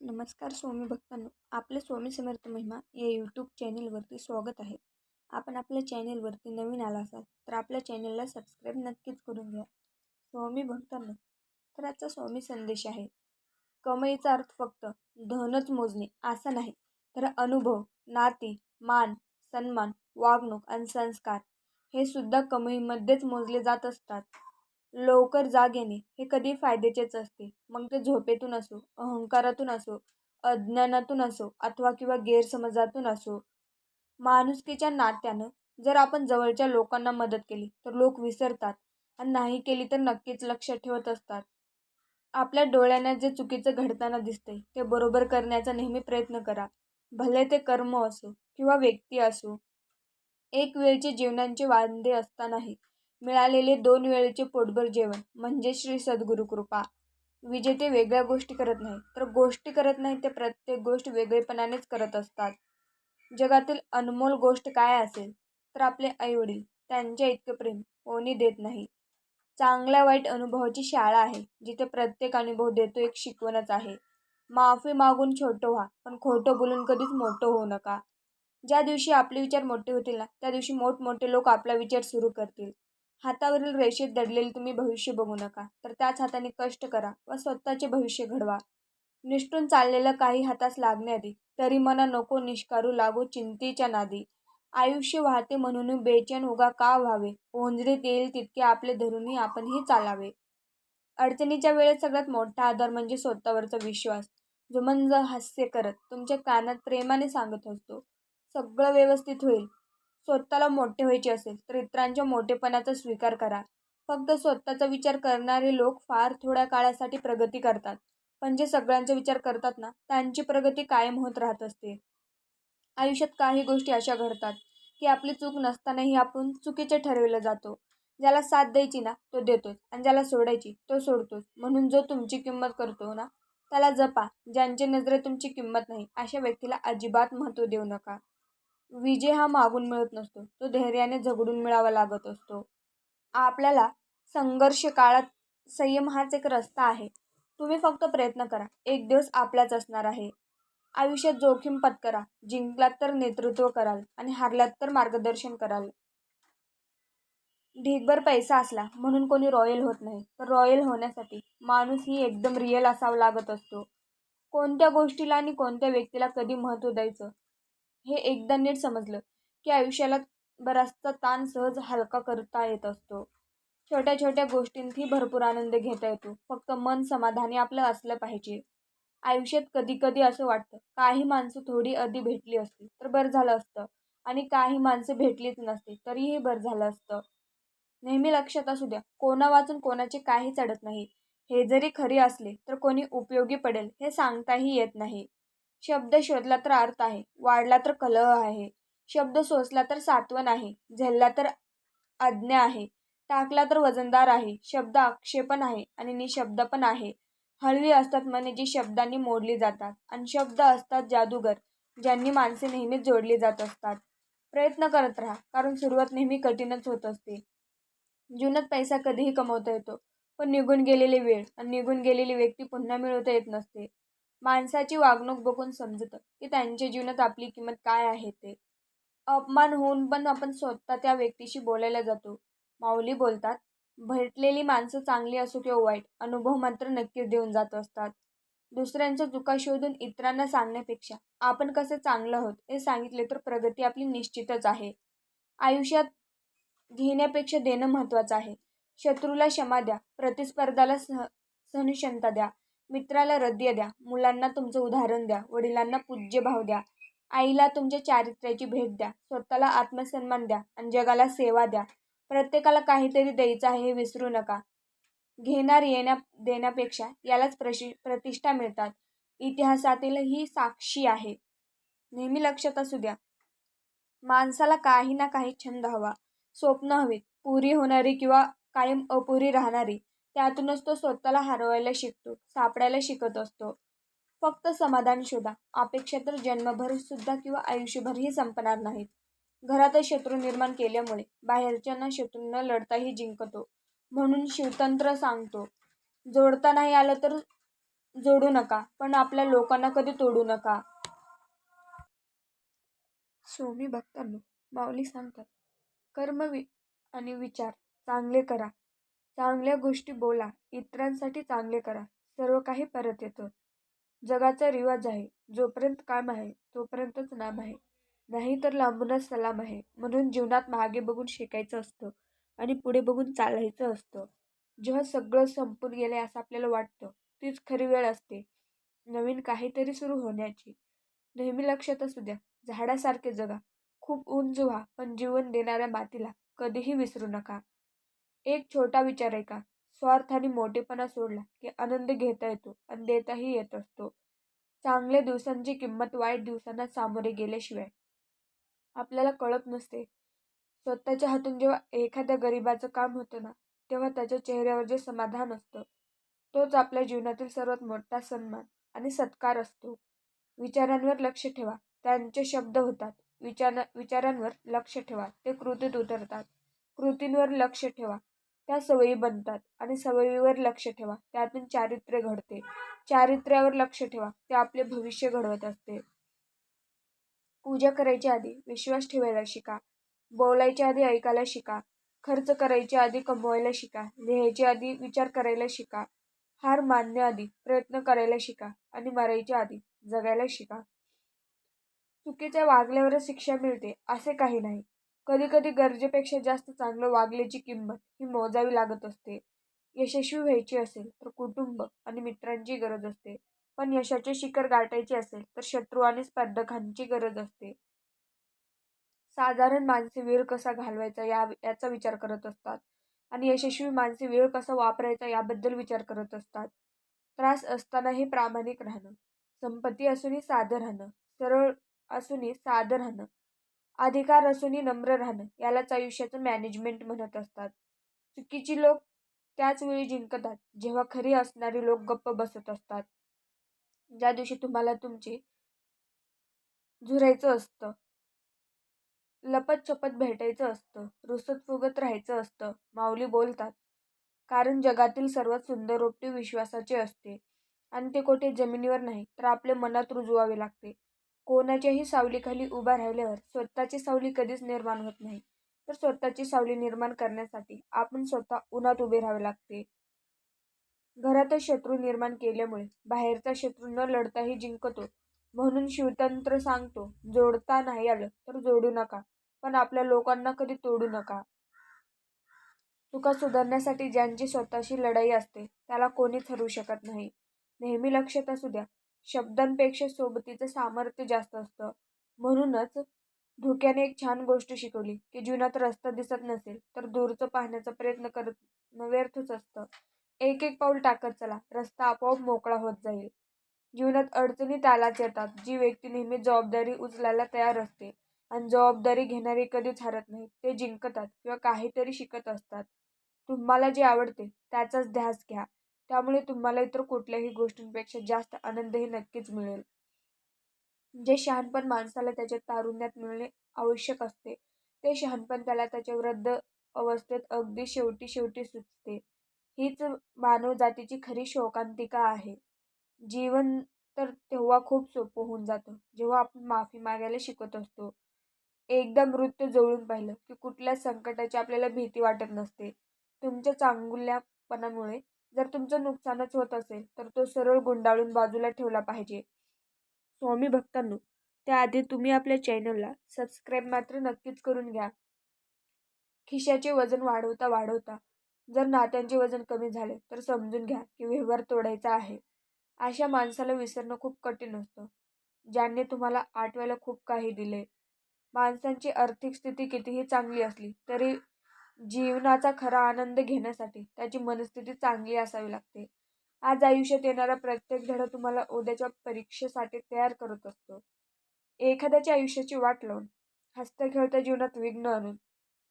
नमस्कार स्वामी भक्तांनो आपले स्वामी समर्थ महिमा या यूट्यूब चॅनेलवरती स्वागत आहे. आपण आपल्या चॅनेलवरती नवीन आला असाल तर आपल्या चॅनेलला सबस्क्राईब नक्कीच करून घ्या. स्वामी भक्तांनो तर आजचा स्वामी संदेश आहे कमाईचा अर्थ फक्त धनच मोजणे असा नाही तर अनुभव नाती मान सन्मान वागणूक आणि संस्कार हे सुद्धा कमाईमध्येच मोजले जात असतात. लवकर जाग येणे हे कधी फायद्याचेच असते. मग ते झोपेतून असो अहंकारातून असो अज्ञानातून असो अथवा किंवा गैरसमजातून असो माणुसकीच्या नात्यानं जर आपण जवळच्या लोकांना मदत केली तर लोक विसरतात आणि नाही केली तर नक्कीच लक्ष ठेवत असतात. आपल्या डोळ्यांना जे चुकीचं घडताना दिसते ते बरोबर करण्याचा नेहमी प्रयत्न करा. भले ते कर्म असो किंवा व्यक्ती असो एक वेळचे जीवनांचे वांदे असतानाही मिळालेले दोन वेळेचे पोटभर जेवण म्हणजे श्री सद्गुरु कृपा. विजेते वेगळ्या गोष्टी करत नाही तर गोष्टी करत नाही ते प्रत्येक गोष्ट वेगळेपणानेच करत असतात. जगातील अनमोल गोष्ट काय असेल तर आपले आईवडील त्यांच्या इतकं प्रेम कोणी देत नाही. चांगल्या वाईट अनुभवाची शाळा आहे जिथे प्रत्येक अनुभव देतो एक शिकवणच आहे. माफी मागून छोटं व्हा पण खोटं बोलून कधीच मोठं होऊ नका. ज्या दिवशी आपले विचार मोठे होतील ना त्या दिवशी मोठमोठे लोक आपला विचार सुरू करतील. हातावरील रेषेत दडलेले तुम्ही भविष्य बघू नका. तर त्याच हाताने कष्ट करा व स्वतःचे भविष्य घडवा. निष्ठून चाललेलं काही हातास लागण्याआधी तरी मना नको निष्कारू लागू चिंतेच्या नादी. आयुष्य वाहते म्हणून बेचैन उगा का व्हावे? ओंजरीत येईल तितके आपले धरूनही आपणही चालावे. अडचणीच्या वेळेत सगळ्यात मोठा आधार म्हणजे स्वतःवरचा विश्वास. जो मंज हास्य करत तुमच्या कानात प्रेमाने सांगत असतो. सगळं व्यवस्थित होईल. स्वतःला मोठे व्हायचे असेल तर इतरांच्या मोठेपणाचा स्वीकार करा. फक्त स्वतःचा विचार करणारे लोक फार थोड्या काळासाठी प्रगती करतात. पण जे सगळ्यांचा विचार करतात ना त्यांची प्रगती कायम होत राहत असते. आयुष्यात काही गोष्टी अशा घडतात की आपली चूक नसतानाही आपण चुकीचे ठरविलं जातो. ज्याला साथ द्यायची ना तो देतोच. आणि ज्याला सोडायची तो सोडतोच. म्हणून जो तुमची किंमत करतो ना त्याला जपा. ज्यांची नजरे तुमची किंमत नाही अशा व्यक्तीला अजिबात महत्त्व देऊ नका. विजय हा मागून मिळत नसतो. तो धैर्याने झगडून मिळावा लागत असतो. आपल्याला संघर्ष काळात संयम हाच एक रस्ता आहे. तुम्ही फक्त प्रयत्न करा. एक दिवस आपलाच असणार आहे. आयुष्यात जोखीम पत्करा. जिंकलात तर नेतृत्व कराल आणि हारलात तर मार्गदर्शन कराल. ढीगभर पैसा असला म्हणून कोणी रॉयल होत नाही. तर रॉयल होण्यासाठी माणूस ही एकदम रिअल असावा लागत असतो. कोणत्या गोष्टीला आणि कोणत्या व्यक्तीला कधी महत्त्व द्यायचं? हे एकदा नीट समजलं की आयुष्याला बराचसा ताण सहज हलका करता येत असतो. छोट्या छोट्या गोष्टींतही भरपूर आनंद घेता येतो. फक्त मन समाधानी आपलं असलं पाहिजे. आयुष्यात कधी कधी असं वाटतं काही माणसं थोडी आधी भेटली असती तर बरं झालं असतं आणि काही माणसं भेटलीच नसती तरीही बरं झालं असतं. नेहमी लक्षात असू द्या कोणा वाचून कोणाचे काही चढत नाही. हे जरी खरे असले तर कोणी उपयोगी पडेल हे सांगताही येत नाही. शब्द शोधला तर अर्थ आहे वाढला तर कलह आहे शब्द सोसला तर सात्वन आहे झेलला तर आज्ञा आहे टाकला तर वजनदार आहे शब्द आक्षेपण आहे आणि निशब्द पण आहे. हळवी असतात मने जी शब्दांनी मोडली जातात आणि शब्द असतात जादूगर ज्यांनी माणसे नेहमीच जोडली जात असतात. प्रयत्न करत राहा कारण सुरुवात नेहमी कठीणच होत असते. जीवनात पैसा कधीही कमवता येतो पण निघून गेलेली वेळ आणि निघून गेलेली व्यक्ती पुन्हा मिळवता येत नसते. माणसाची वागणूक बघून समजतं की त्यांच्या जीवनात आपली किंमत काय आहे ते. अपमान होऊन पण आपण स्वतः त्या व्यक्तीशी बोलायला जातो. माऊली बोलतात भेटलेली माणसं चांगली असो किंवा वाईट अनुभव मात्र नक्कीच देऊन जात असतात. दुसऱ्यांच्या चुका शोधून इतरांना सांगण्यापेक्षा आपण कसे चांगलं आहोत हे सांगितले तर प्रगती आपली निश्चितच आहे. आयुष्यात घेण्यापेक्षा देणं महत्त्वाचं आहे. शत्रूला क्षमा द्या प्रतिस्पर्धाला सह सहनक्षमता द्या मित्राला हृदय द्या. मुलांना तुमचं उदाहरण द्या. वडिलांना पूज्य भाव द्या. आईला तुमच्या चारित्र्याची भेट द्या. स्वतःला आत्मसन्मान द्या आणि जगाला सेवा द्या. प्रत्येकाला काहीतरी द्यायचं आहे हे विसरू नका. घेणार येण्या देण्यापेक्षा यालाच प्रशि प्रतिष्ठा मिळतात. इतिहासातील ही साक्षी आहे. नेहमी लक्षात असू द्या. माणसाला काही ना काही छंद हवा. स्वप्न हवीत. पुरी होणारी किंवा कायम अपुरी राहणारी. त्यातूनच तो स्वतःला हरवायला शिकतो सापडायला शिकत असतो. फक्त समाधान शोधा अपेक्षा तर जन्मभर सुद्धा किंवा आयुष्यभरही संपणार नाहीत. घरातच शत्रू निर्माण केल्यामुळे बाहेरच्यांना शत्रूंना लढताही जिंकतो. म्हणून शिवतंत्र सांगतो जोडता नाही आलं तर जोडू नका पण आपल्या लोकांना कधी तोडू नका. स्वामी भक्तांनो माऊली सांगतात कर्म वि आणि विचार चांगले करा. चांगल्या गोष्टी बोला इतरांसाठी चांगले करा सर्व काही परत येतं. जगाचा रिवाज आहे जोपर्यंत काम आहे तोपर्यंतच नाम आहे. नाही तर लांबूनच सलाम आहे म्हणून जीवनात मागे बघून शिकायचं असतं आणि पुढे बघून चालायचं असतं. जेव्हा सगळं संपून गेलं असं आपल्याला वाटतं तीच खरी वेळ असते. नवीन काहीतरी सुरू होण्याची. नेहमी लक्षात असू द्या झाडासारखे जगा. खूप उंच व्हा पण जीवन देणाऱ्या मातीला कधीही विसरू नका. एक छोटा विचार आहे का स्वार्थ आणि मोठेपणा सोडला की आनंद घेता येतो आणि देताही येत असतो. चांगल्या दिवसांची किंमत वाईट दिवसांना सामोरे गेल्याशिवाय. आपल्याला कळत नसते. स्वतःच्या हातून जेव्हा एखाद्या गरिबाचं काम होतं ना तेव्हा त्याच्या चेहऱ्यावर जे समाधान असतं तोच आपल्या जीवनातील सर्वात मोठा सन्मान आणि सत्कार असतो. विचारांवर लक्ष ठेवा. त्यांचे शब्द होतात. विचार विचारांवर लक्ष ठेवा. ते कृतीत उतरतात. कृतींवर लक्ष ठेवा. त्या सवयी बनतात आणि सवयीवर लक्ष ठेवा. त्यातून चारित्र्य घडते. चारित्र्यावर लक्ष ठेवा. ते आपले भविष्य घडवत असते. पूजा करायच्या आधी विश्वास ठेवायला शिका. बोलायच्या आधी ऐकायला शिका. खर्च करायच्या आधी कमवायला शिका. लिहायच्या आधी विचार करायला शिका. हार मानण्याआधी प्रयत्न करायला शिका आणि मरायच्या आधी जगायला शिका. चुकीच्या वागल्यावरच शिक्षा मिळते असे काही नाही. कधी कधी गरजेपेक्षा जास्त चांगलं वागल्याची किंमत ही मोजावी लागत असते. यशस्वी व्हायची असेल तर कुटुंब आणि मित्रांची गरज असते. पण यशाचे शिखर गाठायचे असेल तर शत्रू आणि स्पर्धकांची गरज असते. साधारण माणसे वेळ कसा घालवायचा या याचा विचार करत असतात. आणि यशस्वी माणसे वेळ कसा वापरायचा याबद्दल विचार करत असतात. त्रास असतानाही प्रामाणिक राहणं संपत्ती असूनही साधं राहणं सरळ असूनही साधं राहणं अधिकार असूनही नम्र राहणं यालाच आयुष्याचं मॅनेजमेंट म्हणत असतात. चुकीची लोक त्याच वेळी जिंकतात जेव्हा खरी असणारी लोक गप्प बसत असतात. ज्या दिवशी तुम्हाला तुमचे झुरायचं असतं लपत छपत भेटायचं असतं रुसत फुगत राहायचं असतं माऊली बोलतात. कारण जगातील सर्वात सुंदर रोपटे विश्वासाचे असते. आणि ते कोठे? जमिनीवर नाही तर आपल्या मनात रुजवावे लागते. कोणाच्याही सावलीखाली उभा राहिल्यावर स्वतःची सावली कधीच निर्माण होत नाही. तर स्वतःची सावली निर्माण करण्यासाठी आपण स्वतः उन्हात उभे राहावे लागते. घरातच शत्रू निर्माण केल्यामुळे बाहेरचा शत्रू न लढताही जिंकतो. म्हणून शिवतंत्र सांगतो जोडता नाही आलं तर जोडू नका पण आपल्या लोकांना कधी तोडू नका. चुका सुधारण्यासाठी ज्यांची स्वतःशी लढाई असते त्याला कोणीच हरवू शकत नाही. नेहमी लक्षात असू द्या शब्दांपेक्षा सोबतीचं सामर्थ्य जास्त असतं. म्हणूनच धोक्याने एक छान गोष्ट शिकवली की जीवनात रस्ता दिसत नसेल तर दूरचं पाहण्याचा प्रयत्न करत व्यर्थच असतं. एक एक पाऊल टाकत चला रस्ता आपोआप मोकळा होत जाईल. जीवनात अडचणी त्यालाच येतात जी व्यक्ती नेहमी जबाबदारी उचलायला तयार असते आणि जबाबदारी घेणारे कधीच हरत नाही ते जिंकतात किंवा काहीतरी शिकत असतात. तुम्हाला जे आवडते त्याचाच ध्यास घ्या. त्यामुळे तुम्हाला इतर कुठल्याही गोष्टींपेक्षा जास्त आनंदही नक्कीच मिळेल. जे शहाणपण माणसाला त्याच्या तारुण्यात मिळणे आवश्यक असते ते शहाणपण त्याला त्याच्या वृद्ध अवस्थेत अगदी शेवटी शेवटी सुचते. हीच मानव जातीची खरी शोकांतिका आहे. जीवन तर तेव्हा खूप सोपं होऊन जातं जेव्हा आपण माफी मागायला शिकत असतो. एकदा मृत्यू जवळून पाहिलं की कुठल्याच संकटाची आपल्याला भीती वाटत नसते. तुमच्या चांगुल्यापणामुळे जर तुमचं नुकसानच होत असेल तर तो सरळ गुंडाळून बाजूला ठेवला पाहिजे. स्वामी भक्तांनो त्याआधी तुम्ही आपल्या चॅनलला सबस्क्राईब मात्र नक्कीच करून घ्या. खिशाचे वजन वाढवता वाढवता जर नात्यांचे वजन कमी झाले तर समजून घ्या की व्यवहार तोडायचा आहे. अशा माणसाला विसरणं खूप कठीण असतं ज्यांनी तुम्हाला आठवायला खूप काही दिले. माणसांची आर्थिक स्थिती कितीही चांगली असली तरी जीवनाचा खरा आनंद घेण्यासाठी त्याची मनस्थिती चांगली असावी लागते. आज आयुष्यात येणारा प्रत्येक धडा तुम्हाला उद्याच्या परीक्षेसाठी तयार करत असतो. एखाद्याच्या आयुष्याची वाट लावून हसत्या खेळत्या जीवनात विघ्न आणून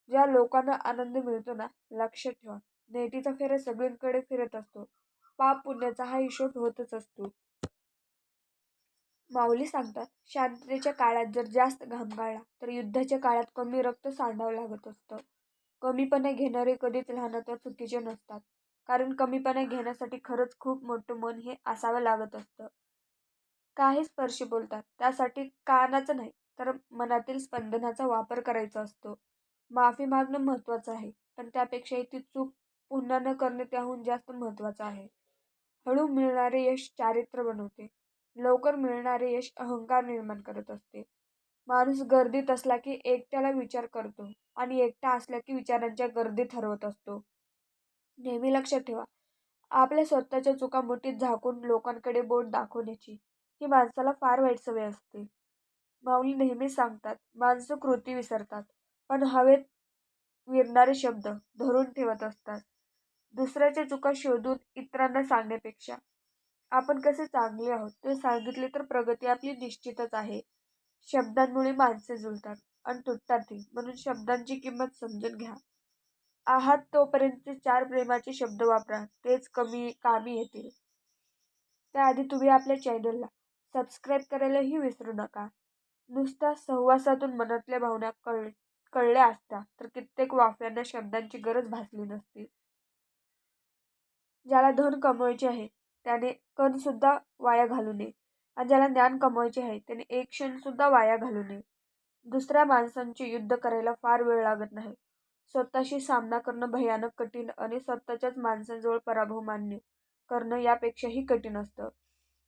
ज्या लोकांना आनंद मिळतो ना लक्षात ठेवा. नेटीचा फेरा सगळींकडे फिरत असतो. पाप पुण्याचा हा हिशोब होतच असतो. माऊली सांगतात शांततेच्या काळात जर जास्त घाम गाळला तर युद्धाच्या काळात कमी रक्त सांडावं लागत असतं. कमीपणे घेणारे कधीच लहान अथवा चुकीचे नसतात. कारण कमीपणा घेण्यासाठी खरंच खूप मोठं मन हे असावं लागत असतं. काही स्पर्शी बोलतात. त्यासाठी कानाचं नाही तर मनातील स्पंदनाचा वापर करायचा असतो. माफी मागणं महत्त्वाचं आहे पण त्यापेक्षाही ती चूक पुन्हा न करणे त्याहून जास्त महत्त्वाचं आहे. हळू मिळणारे यश चारित्र्य बनवते. लवकर मिळणारे यश अहंकार निर्माण करत असते. माणूस गर्दीत असला की एकट्याला विचार करतो आणि एकटा असला की विचारांच्या गर्दीत हरवत असतो. नेहमी लक्षात ठेवा आपल्या स्वतःच्या चुका मुठीत झाकून लोकांकडे बोट दाखवण्याची ही माणसाला फार वाईट सवय असते. माऊली नेहमी सांगतात माणसं कृती विसरतात पण हवेत विरणारे शब्द धरून ठेवत असतात. दुसऱ्याच्या चुका शोधून इतरांना सांगण्यापेक्षा आपण कसे चांगले आहोत ते सांगितले तर प्रगती आपली निश्चितच आहे. शब्दांमुळे माणसे जुळतात आणि तुटतातही म्हणून शब्दांची किंमत समजून घ्या. आहात तोपर्यंतचे चार प्रेमाचे शब्द वापरा. तेच कमी कामी येतील. त्याआधी तुम्ही आपल्या चॅनलला सबस्क्राईब करायलाही विसरू नका. नुसत्या सहवासातून मनातल्या भावना कळ कळल्या असत्या तर कित्येक वाफ्यांना शब्दांची गरज भासली नसती. ज्याला धन कमवायचे आहे त्याने कणसुद्धा वाया घालू नये. आणि ज्याला ज्ञान कमवायचे आहे त्याने एक क्षण सुद्धा वाया घालू नये. दुसऱ्या माणसांचे युद्ध करायला फार वेळ लागत नाही. स्वतःशी सामना करणं भयानक कठीण आणि स्वतःच्याच माणसांजवळ पराभव मान्य करणं यापेक्षाही कठीण असतं.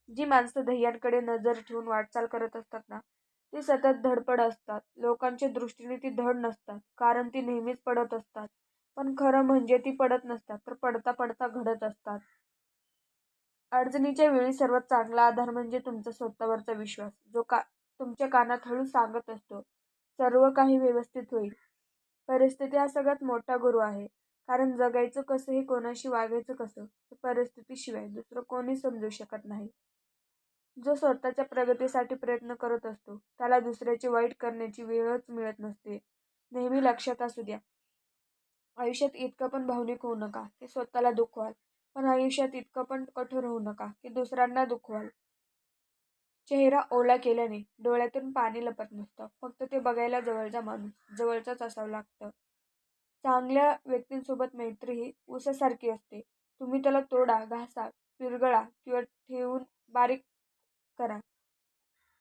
जी माणसं ध्येयांकडे नजर ठेवून वाटचाल करत असतात ना ती सतत धडपड असतात. लोकांच्या दृष्टीने ती धड नसतात कारण ती नेहमीच पडत असतात. पण खरं म्हणजे ती पडत नसतात तर पडता पडता घडत असतात. अडचणीच्या वेळी सर्वात चांगला आधार म्हणजे तुमचा स्वतःवरचा विश्वास जो का तुमच्या कानात हळू सांगत असतो सर्व काही व्यवस्थित होईल. परिस्थिती हा सगळ्यात मोठा गुरु आहे. कारण जगायचं कसं हे कोणाशी वागायचं कसं हे परिस्थितीशिवाय दुसरं कोणी समजू शकत नाही. जो स्वतःच्या प्रगतीसाठी प्रयत्न करत असतो त्याला दुसऱ्याची वाईट करण्याची वेळच मिळत नसते. नेहमी लक्षात असू द्या. आयुष्यात इतकं पण भावनिक होऊ नका. की स्वतःला दुखवाल. पण आयुष्यात इतकं पण कठोर होऊ नका की दुसऱ्यांना दुखवाल. चेहरा ओला केल्याने डोळ्यातून पाणी लपत नसतं. फक्त ते बघायला जवळचा माणूस जवळचाच असावं लागतं. चांगल्या व्यक्तींसोबत मैत्री ही उसासारखी असते. तुम्ही त्याला तोडा घासा पिरगळा किंवा ठेवून बारीक करा.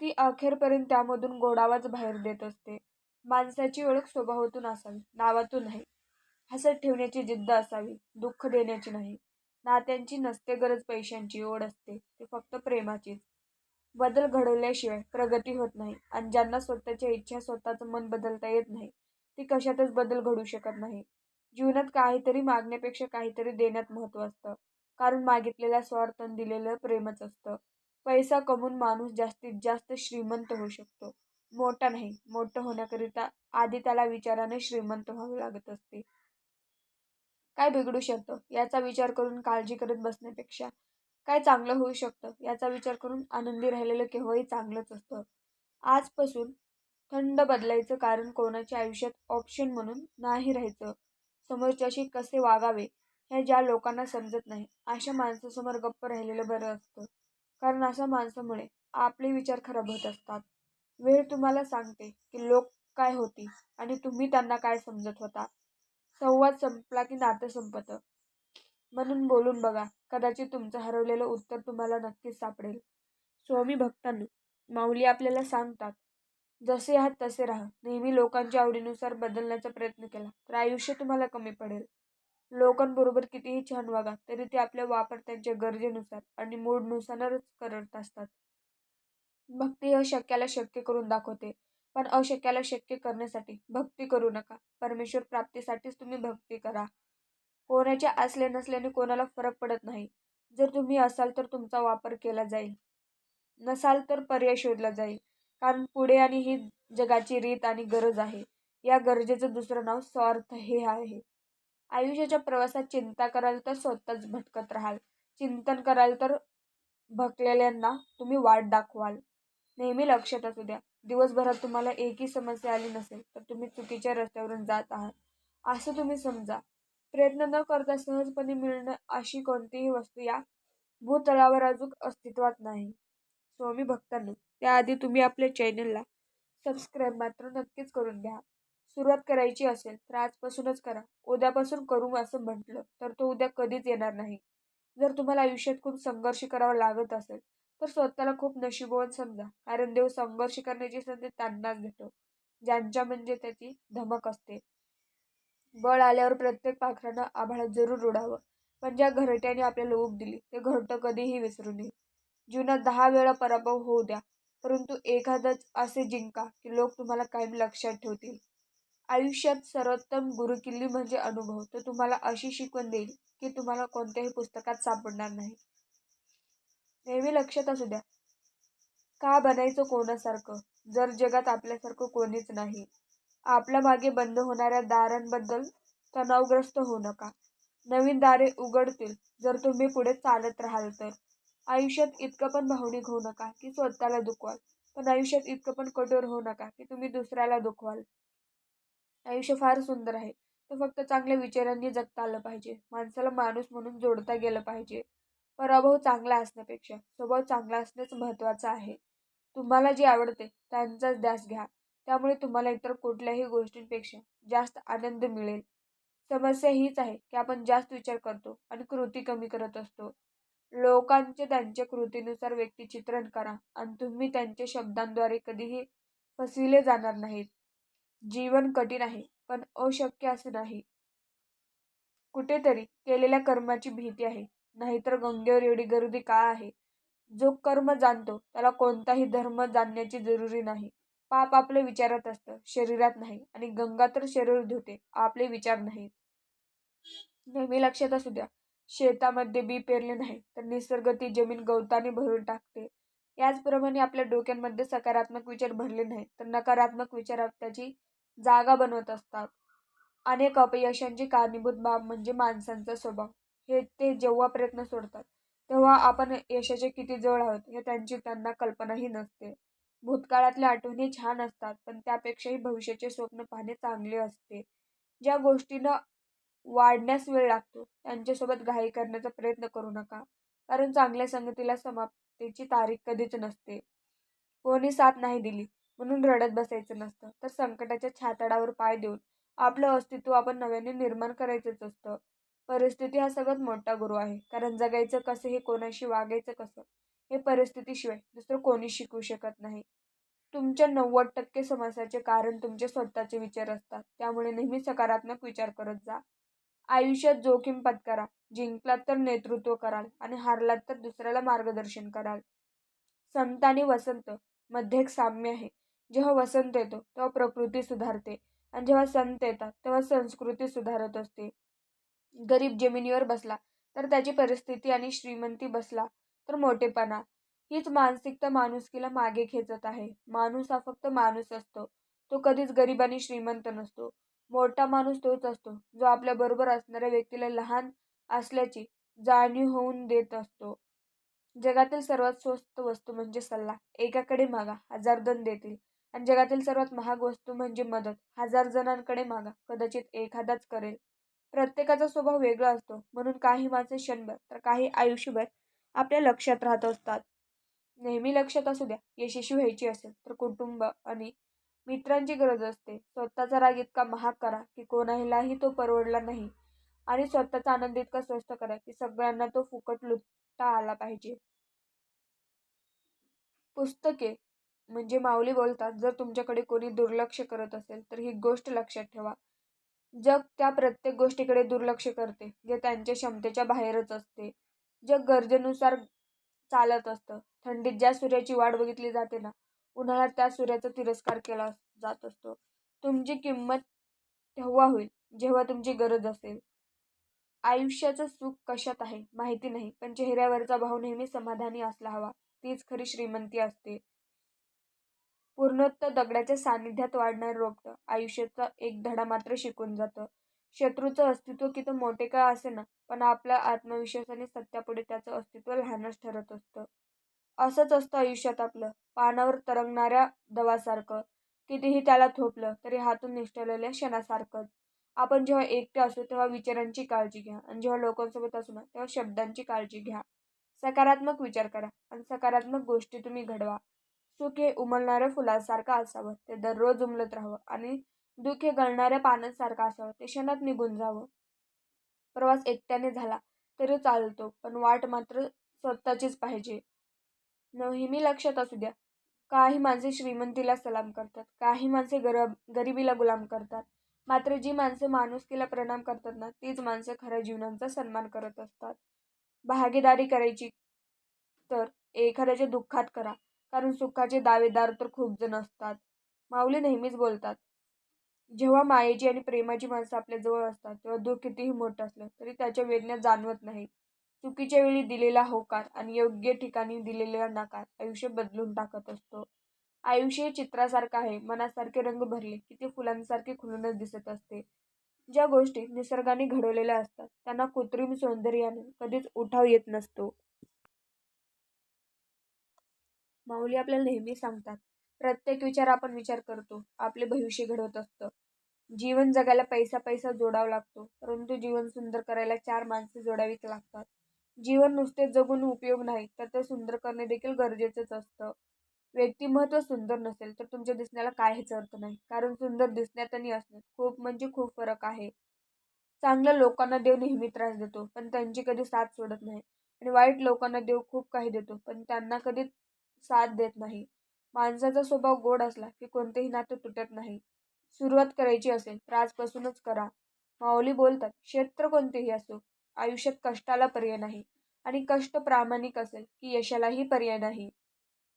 ती अखेरपर्यंत त्यामधून गोडावाच बाहेर देत असते. माणसाची ओळख स्वभावातून असावी नावातून नाही. हसत ठेवण्याची जिद्द असावी दुःख देण्याची नाही. नात्यांची नसते गरज पैशांची ओढ असते. ती फक्त प्रेमाचीच. बदल घडवल्याशिवाय प्रगती होत नाही आणि ज्यांना स्वतःच्या इच्छा स्वतःचं मन बदलता येत नाही ती कशातच बदल घडू शकत नाही. जीवनात काहीतरी मागण्यापेक्षा काहीतरी देण्यात महत्त्व असतं. कारण मागितलेल्या स्वार्थन दिलेलं प्रेमच असतं. पैसा कमवून माणूस जास्तीत जास्त श्रीमंत होऊ शकतो. मोठा नाही मोठं होण्याकरिता आधी त्याला विचाराने श्रीमंत व्हावे लागत असते. काय बिघडू शकतं? याचा विचार करून काळजी करत बसण्यापेक्षा काय चांगलं होऊ शकतं? याचा विचार करून आनंदी राहिलेलं केव्हाही चांगलंच असतं. आजपासून थंड बदलायचं कारण कोणाच्या आयुष्यात ऑप्शन म्हणून नाही राहायचं. समोरच्याशी कसे वागावे हे ज्या लोकांना समजत नाही अशा माणसासमोर गप्प राहिलेलं बरं असतं. कारण अशा माणसामुळे आपले विचार खराब होत असतात. वेळ तुम्हाला सांगते की लोक काय होती आणि तुम्ही त्यांना काय समजत होता. संवाद संपला की नातं संपतं. म्हणून बोलून बघा कदाचित तुमचं हरवलेलं उत्तर तुम्हाला नक्कीच सापडेल. स्वामी भक्तांनो माऊली आपल्याला सांगतात जसे आहात तसे राहा. नेहमी लोकांच्या आवडीनुसार बदलण्याचा प्रयत्न केला तर आयुष्य तुम्हाला कमी पडेल. लोकांबरोबर कितीही छान वागा तरी ते आपल्या वापर त्यांच्या गरजेनुसार आणि मूडनुसारच करत असतात. भक्ती हे शक्याला शक्य करून दाखवते. पण अशक्याला शक्य करण्यासाठी भक्ती करू नका. परमेश्वर प्राप्तीसाठीच तुम्ही भक्ती करा. कोणाच्या असले नसल्याने कोणाला फरक पडत नाही. जर तुम्ही असाल तर तुमचा वापर केला जाईल. नसाल तर पर्याय शोधला जाईल. कारण पुढे आणि ही जगाची रीत आणि गरज आहे. या गरजेचं दुसरं नाव स्वार्थ हे आहे. आयुष्याच्या प्रवासात चिंता कराल तर स्वतःच भटकत राहाल. चिंतन कराल तर भकलेल्यांना तुम्ही वाट दाखवाल. नेहमी लक्षात असू द्या. दिवसभरात तुम्हाला एकही समस्या आली नसेल तर तुम्ही चुकीच्या रस्त्यावरून जात आहात. असं तुम्ही समजा. प्रयत्न न करता सहजपणे मिळणं अशी कोणतीही वस्तू या भूतलावर अजून अस्तित्वात नाही. स्वामी भक्तांनो त्याआधी तुम्ही आपल्या चॅनलला सबस्क्राईब मात्र नक्कीच करून घ्या. सुरुवात करायची असेल तर आजपासूनच करा. उद्यापासून करू असं म्हटलं तर तो उद्या कधीच येणार नाही. जर तुम्हाला आयुष्यात खूप संघर्ष करावा लागत असेल तर स्वतःला खूप नशीबवान समजा. कारण देव संघर्ष करण्याची संधी त्यांनाच देतो. ज्यांच्या म्हणजे त्याची धमक असते. बळ आल्यावर प्रत्येक पाखरानं आभाळात जरूर उडावं. पण ज्या घरट्याने आपल्याला ऊब दिली ते घरटं कधीही विसरू नये. जीवनात दहा वेळा पराभव होऊ द्या. परंतु एखादंच असे जिंका की लोक तुम्हाला कायम लक्षात ठेवतील. आयुष्यात सर्वोत्तम गुरुकिल्ली म्हणजे अनुभव. तो तुम्हाला अशी शिकवण देईल की तुम्हाला कोणत्याही पुस्तकात सापडणार नाही. नेहमी लक्षात असू द्या. का बनायचं कोणासारखं? जर जगात आपल्यासारखं कोणीच नाही. आपल्या मागे बंद होणाऱ्या दारांबद्दल तणावग्रस्त होऊ नका. नवीन दारे उघडतील जर तुम्ही पुढे चालत राहाल तर. आयुष्यात इतकं पण भावनिक होऊ नका की स्वतःला दुखवाल. पण आयुष्यात इतकं पण कठोर होऊ नका की तुम्ही दुसऱ्याला दुखवाल. आयुष्य फार सुंदर आहे. तर फक्त चांगल्या विचारांनी जगता आलं पाहिजे. माणसाला माणूस म्हणून जोडता गेलं पाहिजे. पराभव चांगला असण्यापेक्षा स्वभाव चांगला असणेच महत्त्वाचं आहे. तुम्हाला जे आवडते त्यांचाच ध्यास घ्या. त्यामुळे तुम्हाला इतर कुठल्याही गोष्टींपेक्षा जास्त आनंद मिळेल. समस्या हीच आहे की आपण जास्त विचार करतो आणि कृती कमी करत असतो. लोकांचे त्यांच्या कृतीनुसार व्यक्तिचित्रण करा आणि तुम्ही त्यांच्या शब्दांद्वारे कधीही फसविले जाणार नाहीत. जीवन कठीण आहे पण अशक्य असं नाही. कुठेतरी केलेल्या कर्माची भीती आहे. नाहीतर गंगेवर एवढी गर्दी का आहे? जो कर्म जाणतो त्याला कोणताही धर्म जाणण्याची जरुरी नाही. पाप आपले विचारात असतं शरीरात नाही आणि गंगा तर शरीर धुते आपले विचार नाहीत. नेहमी लक्षात असू द्या शेतामध्ये बी पेरले नाही तर निसर्ग ती जमीन गवताने भरून टाकते. याचप्रमाणे आपल्या डोक्यांमध्ये सकारात्मक विचार भरले नाही तर नकारात्मक विचार त्याची जागा बनवत असतात. अनेक अपयशांची कारणीभूत बाब म्हणजे माणसांचा स्वभाव. हे ते जेव्हा प्रयत्न सोडतात तेव्हा आपण यशाचे किती जवळ आहोत हे त्यांची त्यांना कल्पनाही नसते. भूतकाळातल्या आठवणी छान असतात पण त्यापेक्षाही भविष्याचे स्वप्न पाहणे चांगले असते. ज्या गोष्टींना वाढण्यास वेळ लागतो त्यांच्यासोबत घाई करण्याचा प्रयत्न करू नका कारण चांगल्या संगतीला समाप्तीची तारीख कधीच नसते. कोणी साथ नाही दिली म्हणून रडत बसायचं नसतं तर संकटाच्या छातडावर पाय देऊन आपलं अस्तित्व आपण नव्याने निर्माण करायचंच असतं. परिस्थिती हा सगळ्यात मोठा गुरु आहे. कारण जगायचं कसं हे कोणाशी वागायचं कसं हे परिस्थितीशिवाय दुसरं कोणी शिकू शकत नाही. तुमच्या नव्वद टक्के समस्याचे कारण तुमचे स्वतःचे विचार असतात. त्यामुळे नेहमी सकारात्मक विचार करत जा. आयुष्यात जोखीम पत्करा. जिंकलात तर नेतृत्व कराल आणि हारलात तर दुसऱ्याला मार्गदर्शन कराल. संत आणि वसंत मध्ये एक साम्य आहे. जेव्हा वसंत येतो तेव्हा प्रकृती सुधारते. आणि जेव्हा संत येतात तेव्हा संस्कृती सुधारत असते. गरीब जमिनीवर बसला तर त्याची परिस्थिती आणि श्रीमंती बसला तर मोठेपणा. हीच मानसिकता माणुसकीला मागे खेचत आहे. माणूस हा फक्त माणूस असतो. तो कधीच गरीब आणि श्रीमंत नसतो. मोठा माणूस तोच असतो जो आपल्या बरोबर असणाऱ्या व्यक्तीला लहान असल्याची जाणीव होऊन देत असतो. जगातील सर्वात स्वस्त वस्तू म्हणजे सल्ला. एकाकडे मागा हजार जण देतील. आणि जगातील सर्वात महाग वस्तू म्हणजे मदत. हजार जणांकडे मागा कदाचित एखादाच करेल. प्रत्येकाचा स्वभाव वेगळा असतो. म्हणून काही माणसे क्षणभर तर काही आयुष्यभर आपल्या लक्षात राहत असतात. नेहमी लक्षात असू द्या यशस्वी व्हायची असेल तर कुटुंब आणि मित्रांची गरज असते. स्वतःचा राग इतका महाग करा की कोणालाही तो परवडला नाही. आणि स्वतःचा आनंद इतका स्वस्त करा की सगळ्यांना तो फुकट लुटता आला पाहिजे. पुस्तके म्हणजे माऊली बोलतात जर तुमच्याकडे कोणी दुर्लक्ष करत असेल तर ही गोष्ट लक्षात ठेवा. जग त्या प्रत्येक गोष्टीकडे दुर्लक्ष करते जे त्यांच्या क्षमतेच्या बाहेरच असते. जग गरजेनुसार चालत असतं. थंडीत ज्या सूर्याची वाट बघितली जाते ना उन्हाळ्यात त्या सूर्याचा तिरस्कार केला जात असतो. तुमची किंमत तेव्हा होईल जेव्हा तुमची गरज असेल. आयुष्याचं सुख कशात आहे माहिती नाही पण चेहऱ्यावरचा भाव नेहमी समाधानी असला हवा. तीच खरी श्रीमंती असते. पूर्णत्व दगडाच्या सानिध्यात वाढणारं रोपटं आयुष्याचा एक धडा मात्र शिकून जातं. शत्रूचं अस्तित्व किती मोठे का असे ना पण आपल्या आत्मविश्वासाने सत्यापुढे त्याचं अस्तित्व लहानच ठरत असतं. असंच असतं आयुष्यात आपलं पानावर तरंगणाऱ्या दवासारखं. कितीही त्याला थोपलं तरी हातून निष्ठलेल्या क्षणासारखंच. आपण जेव्हा एकटे असू तेव्हा विचारांची काळजी घ्या. आणि जेव्हा लोकांसोबत असू ना तेव्हा शब्दांची काळजी घ्या. सकारात्मक विचार करा आणि सकारात्मक गोष्टी तुम्ही घडवा. सुख हे उमलणाऱ्या फुलासारखं असावं. ते दररोज उमलत राहावं आणि दुःख हे गळणाऱ्या पानांसारखं असावं. ते क्षणात निघून जावं. प्रवास एकट्याने झाला तरी चालतो पण वाट मात्र स्वतःचीच पाहिजे. नेहमी लक्षात असू द्या काही माणसे श्रीमंतीला सलाम करतात काही माणसे गरब गरिबीला गुलाम करतात. मात्र जी माणसं माणुसकीला प्रणाम करतात ना तीच माणसं खऱ्या जीवनांचा सन्मान करत असतात. भागीदारी करायची तर एखाद्याच्या दुःखात करा कारण सुखाचे दावेदार तर खूप जण असतात. माऊली नेहमीच बोलतात. जेव्हा मायेची आणि प्रेमाची माणसं आपल्याजवळ असतात तेव्हा दुःख कितीही मोठं असलं तरी त्याच्या वेदना जाणवत नाही चुकीच्या वेळी दिलेला होकार आणि योग्य ठिकाणी दिलेला नकार आयुष्य बदलून टाकत असतो. आयुष्य हे चित्रासारखं आहे मनासारखे रंग भरले की ते फुलांसारखे खुलूनच दिसत असते. ज्या गोष्टी निसर्गाने घडवलेल्या असतात त्यांना कृत्रिम सौंदर्याने कधीच उठाव येत नसतो. माऊली आपल्याला नेहमी सांगतात. प्रत्येक विचार आपण विचार करतो. आपले भविष्य घडवत असतं. जीवन जगायला पैसा पैसा जोडावा लागतो. परंतु जीवन सुंदर करायला चार माणसे जोडावीच लागतात. जीवन नुसते जगून उपयोग नाही तर ते सुंदर करणे देखील गरजेचंच असतं. व्यक्तिमत्व सुंदर नसेल तर तुमच्या दिसण्याला काहीच अर्थ नाही. कारण सुंदर दिसण्यात आणि असण्यात खूप म्हणजे खूप फरक आहे. चांगल्या लोकांना देव नेहमी त्रास देतो पण त्यांची कधी साथ सोडत नाही. आणि वाईट लोकांना देव खूप काही देतो पण त्यांना कधी साथ देत नाही. माणसाचा स्वभाव गोड असला की कोणतेही नातं तुटत नाही. सुरुवात करायची असेल तर आजपासूनच करा. माऊली बोलतात क्षेत्र कोणतेही असो आयुष्यात कष्टाला पर्याय नाही आणि कष्ट प्रामाणिक असेल की यशालाही पर्याय नाही.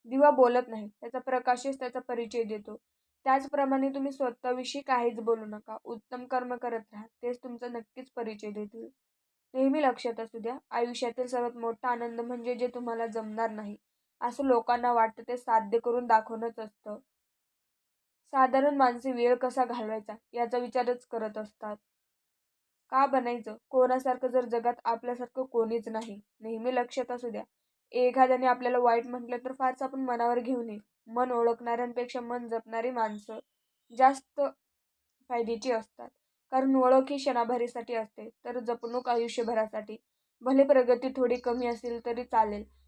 दिवा बोलत नाही त्याचा प्रकाशच त्याचा परिचय देतो. त्याचप्रमाणे तुम्ही स्वतःविषयी काहीच बोलू नका उत्तम कर्म करत राहा तेच तुमचा नक्कीच परिचय देतील. नेहमी लक्षात असू द्या आयुष्यातील सर्वात मोठा आनंद म्हणजे जे तुम्हाला जमणार नाही. असं लोकांना वाटतं ते साध्य करून दाखवणंच असतं. साधारण माणसे वेळ कसा घालवायचा याचा विचारच करत असतात. का बनायचं? कोणासारखं जर जगात आपल्यासारखं कोणीच नाही. नेहमी लक्षात असू द्या. एखाद्याने आपल्याला वाईट म्हटलं तर फारच आपण मनावर घेऊ नये. मन ओळखणाऱ्यांपेक्षा मन जपणारी माणसं जास्त फायद्याची असतात. कारण ओळख ही क्षणाभरीसाठी असते. तर जपणूक आयुष्यभरासाठी. भले प्रगती थोडी कमी असेल तरी चालेल.